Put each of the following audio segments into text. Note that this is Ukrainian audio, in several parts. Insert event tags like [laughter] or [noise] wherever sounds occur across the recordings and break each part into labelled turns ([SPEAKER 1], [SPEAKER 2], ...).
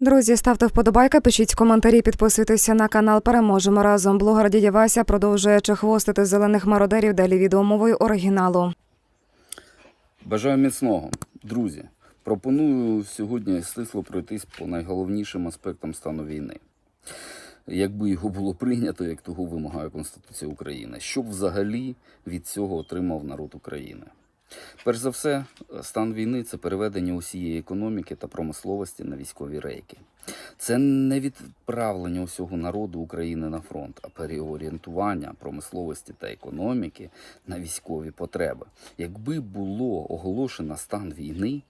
[SPEAKER 1] Друзі, ставте вподобайки, пишіть коментарі, підписуйтеся на канал. Переможемо разом. Блогер дядя Вася продовжує чехвостити зелених мародерів. Далі відео мовою оригіналу.
[SPEAKER 2] Бажаю міцного, друзі. Пропоную сьогодні стисло пройтись по найголовнішим аспектам стану війни. Якби його було прийнято, як того вимагає Конституція України, що взагалі від цього отримав народ України? Перш за все, стан війни це переведення усієї економіки та промисловості на військові рейки. Це не відправлення усього народу України на фронт, а переорієнтування промисловості та економіки на військові потреби. Якби було оголошено стан війни,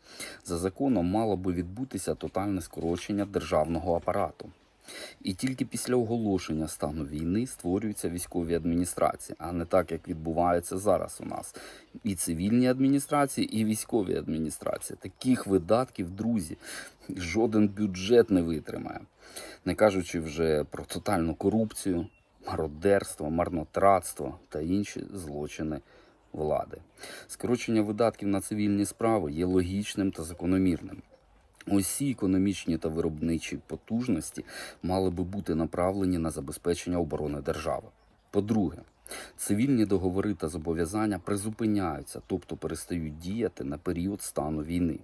[SPEAKER 2] за законом мало би відбутися тотальне скорочення державного апарату. І тільки після оголошення стану війни створюються військові адміністрації, а не так, як відбувається зараз у нас. І цивільні адміністрації, і військові адміністрації. Таких видатків, друзі, жоден бюджет не витримає. Не кажучи вже про тотальну корупцію, мародерство, марнотратство та інші злочини влади. Скорочення видатків на цивільні справи є логічним та закономірним. Усі економічні та виробничі потужності мали би бути направлені на забезпечення оборони держави. По-друге, цивільні договори та зобов'язання призупиняються, тобто перестають діяти на період стану війни.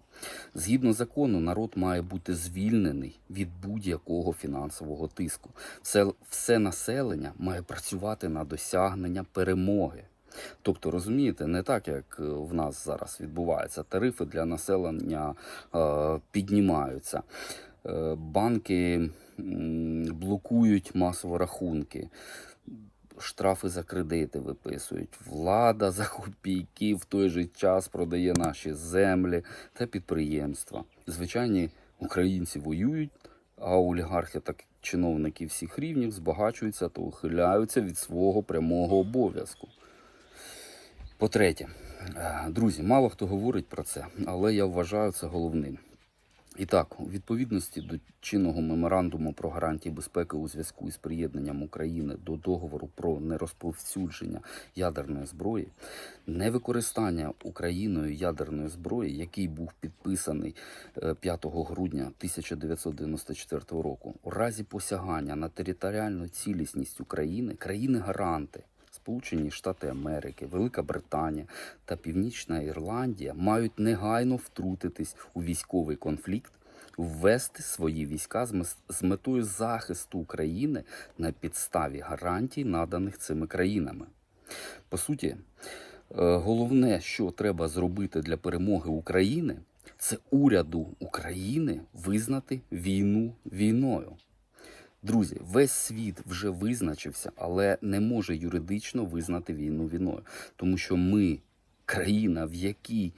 [SPEAKER 2] Згідно закону, народ має бути звільнений від будь-якого фінансового тиску. Все, все населення має працювати на досягнення перемоги. Тобто, розумієте, не так, як е, в нас зараз відбувається. Тарифи для населення е, піднімаються, е, банки блокують масово рахунки. Штрафи за кредити виписують. Влада [laughs] за копійки в той же час продає наші землі та підприємства. Звичайні українці воюють, а олігархи та чиновники всіх рівнів збагачуються та ухиляються від свого прямого обов'язку. По-третє, е, друзі, мало хто говорить про це, але я вважаю це головним. І так, у відповідності до чинного меморандуму про гарантії безпеки у зв'язку із приєднанням України до договору про нерозповсюдження ядерної зброї, невикористання Україною ядерної зброї, який був підписаний е, 5 грудня 1994 року, у разі посягання на територіальну цілісність України, країни-гаранти. Сполучені Штати Америки, Велика Британія та Північна Ірландія мають негайно втрутитись у військовий конфлікт, ввести свої війська з метою захисту України на підставі гарантій, наданих цими країнами. По суті, е, головне, що треба зробити для перемоги України, це уряду України визнати війну війною. Друзі, весь світ вже визначився, але не може юридично визнати війну війною, тому що ми, країна, в якій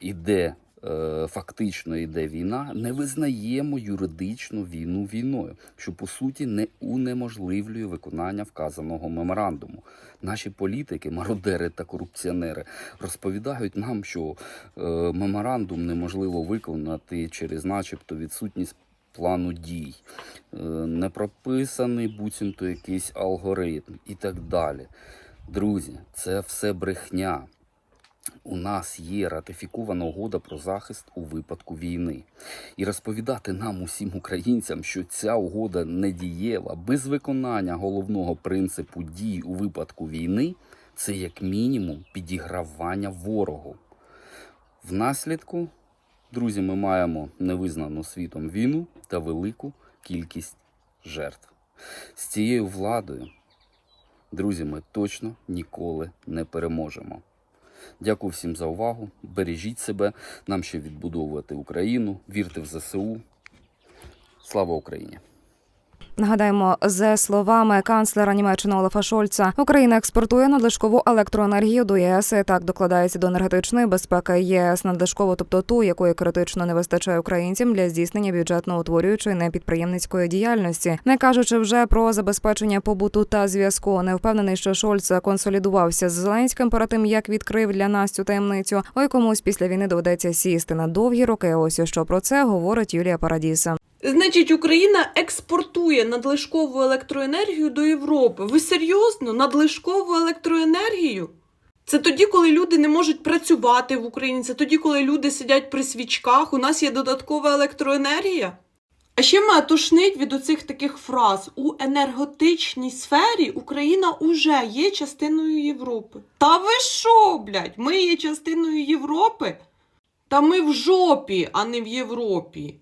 [SPEAKER 2] іде е, фактично йде війна, не визнаємо юридично війну війною, що по суті не унеможливлює виконання вказаного меморандуму. Наші політики, мародери та корупціонери розповідають нам, що е, меморандум неможливо виконати через, начебто, відсутність плану дій, е, не прописаний буцімто якийсь алгоритм і так далі. Друзі, це все брехня. У нас є ратифікована угода про захист у випадку війни. І розповідати нам, усім українцям, що ця угода не дієва без виконання головного принципу дій у випадку війни, це як мінімум підігравання ворогу. Внаслідку, друзі, ми маємо невизнану світом війну та велику кількість жертв. З цією владою, друзі, ми точно ніколи не переможемо. Дякую всім за увагу. Бережіть себе. Нам ще відбудовувати Україну. Вірте в ЗСУ. Слава Україні!
[SPEAKER 1] Нагадаємо, за словами канцлера Німеччини Олафа Шольца, Україна експортує надлишкову електроенергію до ЄС. і Так докладається до енергетичної безпеки ЄС надлишково, тобто ту, якої критично не вистачає українцям для здійснення бюджетно утворюючої непідприємницької діяльності, не кажучи вже про забезпечення побуту та зв'язку. Не впевнений, що Шольц консолідувався з Зеленським перед тим, як відкрив для нас цю таємницю. Ой, комусь після війни доведеться сісти на довгі роки. Ось що про це говорить Юлія Парадіса.
[SPEAKER 3] Значить, Україна експортує надлишкову електроенергію до Європи. Ви серйозно? Надлишкову електроенергію? Це тоді, коли люди не можуть працювати в Україні. Це тоді, коли люди сидять при свічках. У нас є додаткова електроенергія. А ще мене тошнить від оцих таких фраз. У енергетичній сфері Україна уже є частиною Європи. Та ви що, блядь? Ми є частиною Європи? Та ми в жопі, а не в Європі.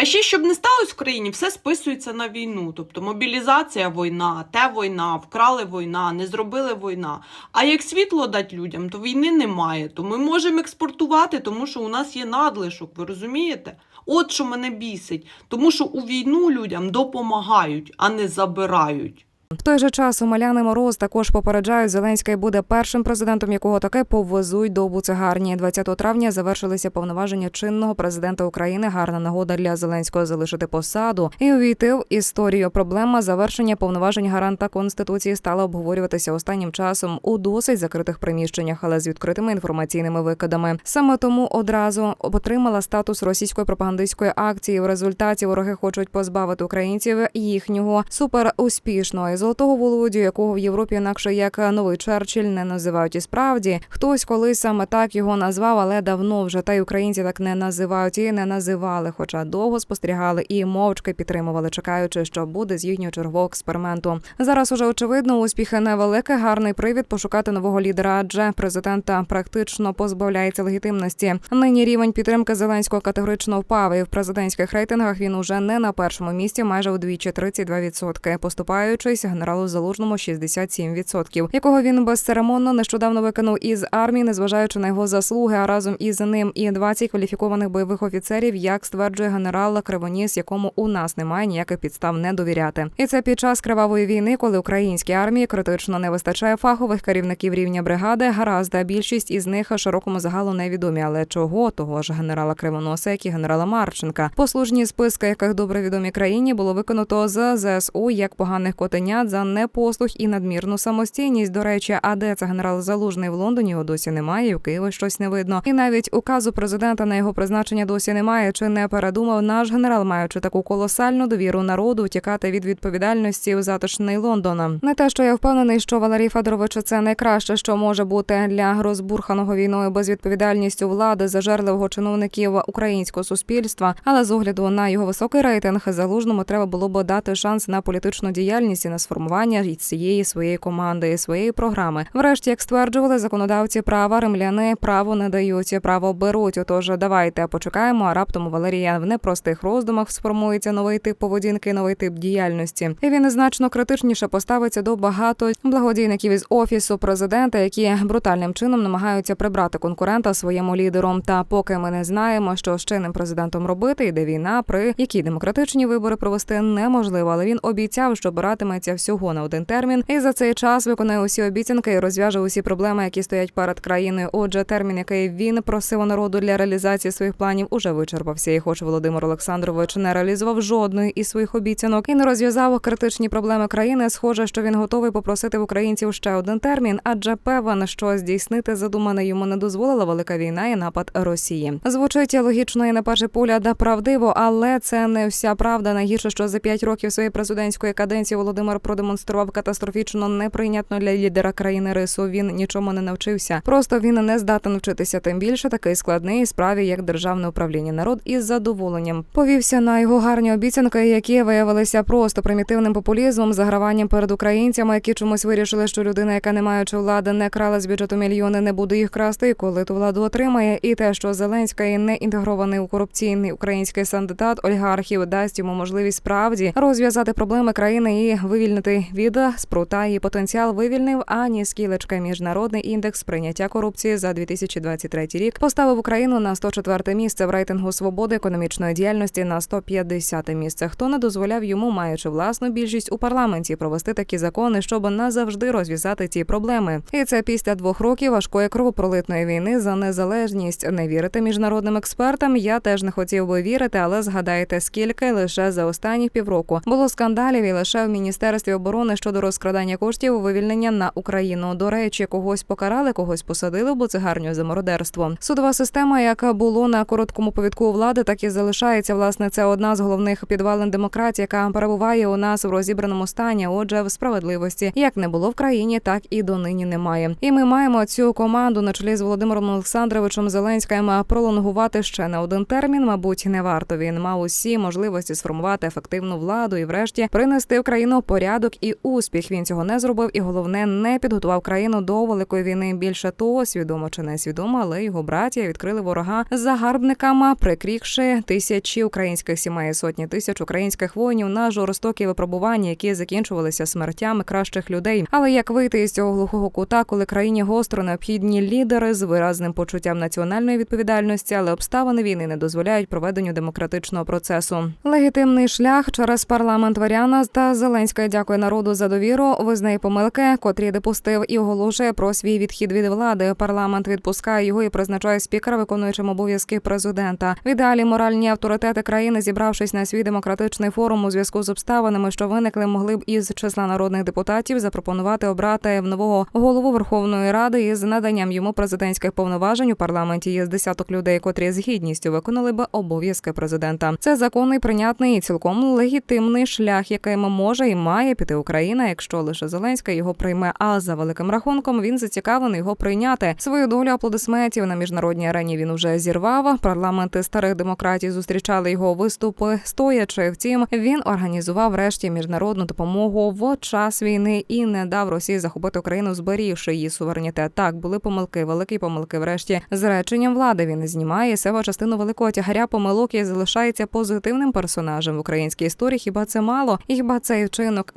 [SPEAKER 3] А ще, щоб не сталося в країні, все списується на війну. Тобто мобілізація війна, те війна, вкрали війна, не зробили війна. А як світло дати людям, то війни немає. То ми можемо експортувати, тому що у нас є надлишок, ви розумієте? От що мене бісить. Тому що у війну людям допомагають, а не забирають.
[SPEAKER 1] В той же час Умаляни Мороз також попереджають, Зеленський буде першим президентом, якого таки повезуть до буцегарні. 20 травня завершилися повноваження чинного президента України. Гарна нагода для Зеленського залишити посаду і увійти в історію. Проблема завершення повноважень гаранта конституції стала обговорюватися останнім часом у досить закритих приміщеннях, але з відкритими інформаційними викидами. Саме тому одразу отримала статус російської пропагандистської акції. В результаті вороги хочуть позбавити українців їхнього суперуспішного золотого володю, якого в Європі інакше як новий Черчилль не називають. І справді хтось колись саме так його назвав, але давно вже та й українці так не називають і не називали, хоча довго спостерігали і мовчки підтримували, чекаючи, що буде з їхнього чергового експерименту. Зараз уже очевидно успіхи невелике, гарний привід пошукати нового лідера, адже президента практично позбавляється легітимності. Нині рівень підтримки Зеленського категорично впав. І в президентських рейтингах він уже не на першому місці, майже удвічі 32%, поступаючись генералу Залужному 67%, якого він безцеремонно нещодавно викинув із армії, незважаючи на його заслуги. А разом із ним і 20 кваліфікованих бойових офіцерів, як стверджує генерал Кривоніс, якому у нас немає ніяких підстав не довіряти. І це під час кривавої війни, коли українській армії критично не вистачає фахових керівників рівня бригади. Гаразд, а більшість із них широкому загалу невідомі. Але чого того ж генерала Кривоноса, як і генерала Марченка, послужні списки, яких добре відомі країні, було виконано з ЗСУ як поганих котенят за непослух і надмірну самостійність. До речі, а де це генерал Залужний в Лондоні? Його досі немає. і В Києві щось не видно. І навіть указу президента на його призначення досі немає. Чи не передумав наш генерал, маючи таку колосальну довіру народу, втікати від відповідальності у затишний Лондона? Не те, що я впевнений, що Валерій Федорович це найкраще, що може бути для розбурханого війною безвідповідальністю влади зажерливого чиновників українського суспільства. Але з огляду на його високий рейтинг залужному треба було б дати шанс на політичну діяльність і на сформування й цієї своєї команди і своєї програми. Врешті, як стверджували законодавці права, римляни право не дають, право беруть. Отож, давайте почекаємо. А раптом Валерія в непростих роздумах сформується новий тип поведінки, новий тип діяльності. І він значно критичніше поставиться до багато благодійників із офісу президента, які брутальним чином намагаються прибрати конкурента своєму лідеру. Та поки ми не знаємо, що з чинним президентом робити, йде війна, при якій демократичні вибори провести неможливо. Але він обіцяв, що боратиметься всього на один термін, і за цей час виконає усі обіцянки і розв'яже усі проблеми, які стоять перед країною. Отже, термін, який він просив народу для реалізації своїх планів, уже вичерпався. І хоч Володимир Олександрович не реалізував жодної із своїх обіцянок і не розв'язав критичні проблеми країни. Схоже, що він готовий попросити в українців ще один термін, адже певен, що здійснити задумане йому не дозволила велика війна і напад Росії. Звучить логічно і на перший погляд правдиво, але це не вся правда. Найгірше, що за п'ять років своєї президентської каденції Володимир продемонстрував катастрофічно неприйнятно для лідера країни рису. Він нічому не навчився. Просто він не здатен вчитися. Тим більше такий складний справі, як державне управління. Народ із задоволенням повівся на його гарні обіцянки, які виявилися просто примітивним популізмом, заграванням перед українцями, які чомусь вирішили, що людина, яка не маючи влади, не крала з бюджету мільйони, не буде їх красти, коли ту владу отримає. І те, що Зеленська і не інтегрований у корупційний український кандидат олігархів дасть йому можливість справді розв'язати проблеми країни і вивільнити від спрута. Її потенціал вивільнив. Ані скілечка міжнародний індекс прийняття корупції за 2023 рік поставив Україну на 104 місце в рейтингу свободи економічної діяльності на 150 місце. Хто не дозволяв йому, маючи власну більшість у парламенті, провести такі закони, щоб назавжди розв'язати ці проблеми. І це після двох років важкої кровопролитної війни за незалежність. Не вірити міжнародним експертам. Я теж не хотів би вірити, але згадайте, скільки лише за останні півроку було скандалів і лише в міністерстві міністерстві оборони щодо розкрадання коштів вивільнення на Україну. До речі, когось покарали, когось посадили в буцегарню за мародерство. Судова система, яка було на короткому повідку влади, так і залишається. Власне, це одна з головних підвалин демократії, яка перебуває у нас в розібраному стані. Отже, в справедливості як не було в країні, так і донині немає. І ми маємо цю команду на чолі з Володимиром Олександровичем Зеленським пролонгувати ще на один термін. Мабуть, не варто. Він мав усі можливості сформувати ефективну владу і, врешті, принести в країну порядок і успіх. Він цього не зробив, і головне не підготував країну до великої війни. Більше того, свідомо чи не свідомо, але його браття відкрили ворога загарбниками, прикрігши тисячі українських сімей, сотні тисяч українських воїнів на жорстокі випробування, які закінчувалися смертями кращих людей. Але як вийти із цього глухого кута, коли країні гостро необхідні лідери з виразним почуттям національної відповідальності, але обставини війни не дозволяють проведенню демократичного процесу. Легітимний шлях через парламент Варіана та Зеленська дякує народу за довіру. Визнає помилки, котрі допустив, і оголошує про свій відхід від влади. Парламент відпускає його і призначає спікера, виконуючим обов'язки президента. В ідеалі моральні авторитети країни, зібравшись на свій демократичний форум у зв'язку з обставинами, що виникли, могли б із числа народних депутатів запропонувати обрати в нового голову Верховної Ради із наданням йому президентських повноважень. У парламенті є з десяток людей, котрі з гідністю виконали би обов'язки президента. Це законний, прийнятний і цілком легітимний шлях, яким може і має піти Україна, якщо лише Зеленська його прийме. А за великим рахунком він зацікавлений його прийняти. Свою долю аплодисментів на міжнародній арені він уже зірвав. Парламенти старих демократій зустрічали його виступи стоячи. Втім, він організував решті міжнародну допомогу в час війни і не дав Росії захопити Україну, зберігши її суверенітет. Так були помилки, великі помилки. Врешті з реченням влади він знімає себе частину великого тягаря помилок і залишається позитивним персонажем в українській історії. Хіба це мало? І хіба цей вчинок